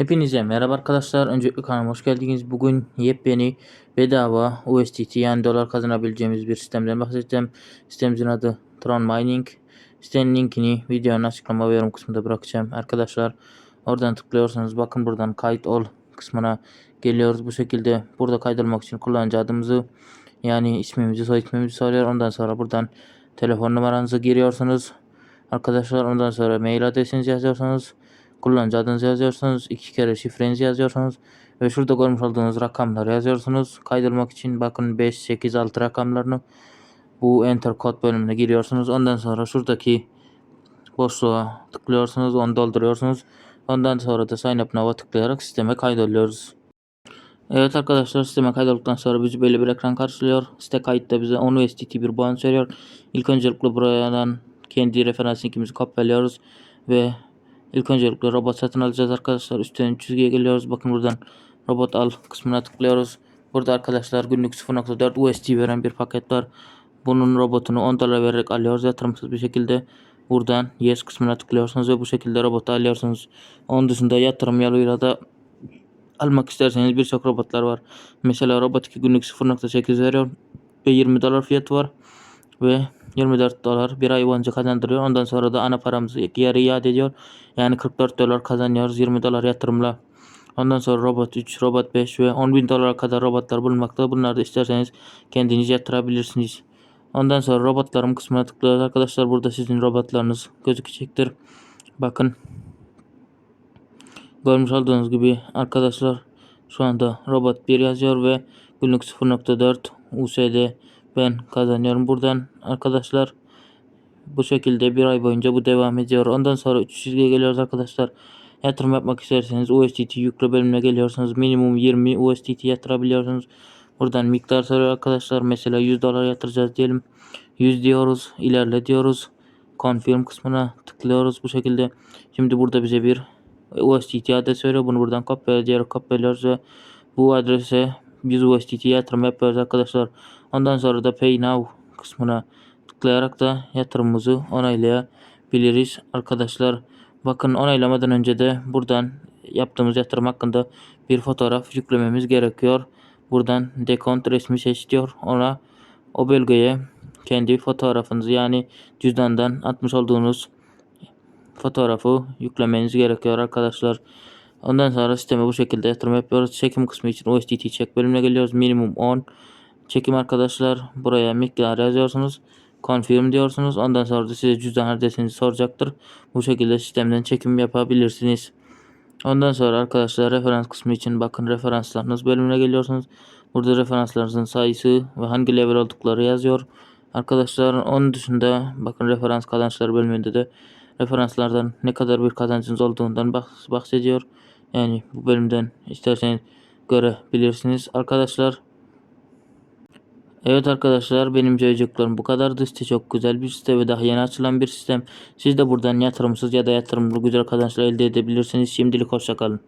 Hepinize merhaba arkadaşlar. Öncelikle kanalıma hoş geldiniz. Bugün yepyeni bedava USDT yani dolar kazanabileceğimiz bir sistemden bahsedeceğim. Sitemizin adı Tron Mining. Sitenin linkini videonun açıklama ve yorum kısmında bırakacağım. Arkadaşlar oradan tıklıyorsanız bakın buradan kayıt ol kısmına geliyoruz. Bu şekilde burada kaydolmak için kullanıcı adımızı yani ismimizi soy ismimizi soruyor. Ondan sonra buradan telefon numaranızı giriyorsunuz. Arkadaşlar ondan sonra mail adresinizi yazıyorsunuz kullanıcı adınızı yazıyorsunuz. iki kere şifrenizi yazıyorsunuz. Ve şurada görmüş olduğunuz rakamları yazıyorsunuz. Kaydırmak için bakın 5, 8, 6 rakamlarını bu enter kod bölümüne giriyorsunuz. Ondan sonra şuradaki boşluğa tıklıyorsunuz. Onu dolduruyorsunuz. Ondan sonra da sign up now'a tıklayarak sisteme kaydoluyoruz. Evet arkadaşlar sisteme kaydolduktan sonra bizi böyle bir ekran karşılıyor. Site kayıtta bize 10 USDT bir bonus veriyor. İlk öncelikle buradan kendi referans linkimizi kopyalıyoruz ve İlk öncelikle robot satın alacağız arkadaşlar. Üstten çizgiye geliyoruz. Bakın buradan robot al kısmına tıklıyoruz. Burada arkadaşlar günlük 0.4 USD veren bir paket var. Bunun robotunu 10 dolar vererek alıyoruz yatırımsız bir şekilde. Buradan yes kısmına tıklıyorsunuz ve bu şekilde robotu alıyorsunuz. Onun dışında yatırım yoluyla da almak isterseniz birçok robotlar var. Mesela robot 2 günlük 0.8 veriyor ve 20 dolar fiyatı var ve 24 dolar bir ay boyunca kazandırıyor. Ondan sonra da ana paramızı geri iade ediyor. Yani 44 dolar kazanıyoruz 20 dolar yatırımla. Ondan sonra robot 3, robot 5 ve 10 bin dolara kadar robotlar bulunmakta. Bunları da isterseniz kendiniz yatırabilirsiniz. Ondan sonra robotlarım kısmına tıklıyoruz. Arkadaşlar burada sizin robotlarınız gözükecektir. Bakın. Görmüş olduğunuz gibi arkadaşlar şu anda robot 1 yazıyor ve günlük 0.4 USD ben kazanıyorum buradan arkadaşlar. Bu şekilde bir ay boyunca bu devam ediyor. Ondan sonra 3 çizgiye geliyoruz arkadaşlar. Yatırım yapmak isterseniz USDT yükle bölümüne geliyorsanız minimum 20 USDT yatırabiliyorsunuz. Buradan miktar soruyor arkadaşlar. Mesela 100 dolar yatıracağız diyelim. 100 diyoruz. ilerle diyoruz. Confirm kısmına tıklıyoruz bu şekilde. Şimdi burada bize bir USDT adres söylüyor. Bunu buradan kopyalıyoruz, kopyalıyoruz ve bu adrese 100 USDT yatırım yapıyoruz arkadaşlar. Ondan sonra da Pay Now kısmına tıklayarak da yatırımımızı onaylayabiliriz arkadaşlar. Bakın onaylamadan önce de buradan yaptığımız yatırım hakkında bir fotoğraf yüklememiz gerekiyor. Buradan dekont resmi seç diyor. Ona o bölgeye kendi fotoğrafınızı yani cüzdandan atmış olduğunuz fotoğrafı yüklemeniz gerekiyor arkadaşlar. Ondan sonra sisteme bu şekilde yatırım yapıyoruz. Çekim kısmı için USDT çek bölümüne geliyoruz. Minimum 10 çekim arkadaşlar. Buraya miktar yazıyorsunuz. Confirm diyorsunuz. Ondan sonra da size cüzdan adresinizi soracaktır. Bu şekilde sistemden çekim yapabilirsiniz. Ondan sonra arkadaşlar referans kısmı için bakın referanslarınız bölümüne geliyorsunuz. Burada referanslarınızın sayısı ve hangi level oldukları yazıyor. Arkadaşlar onun dışında bakın referans kazançları bölümünde de referanslardan ne kadar bir kazancınız olduğundan bahsediyor. Yani bu bölümden isterseniz görebilirsiniz arkadaşlar. Evet arkadaşlar benim söyleyeceklerim bu kadardı. Site çok güzel bir site ve daha yeni açılan bir sistem. Siz de buradan yatırımsız ya da yatırımlı güzel kazançlar elde edebilirsiniz. Şimdilik hoşçakalın.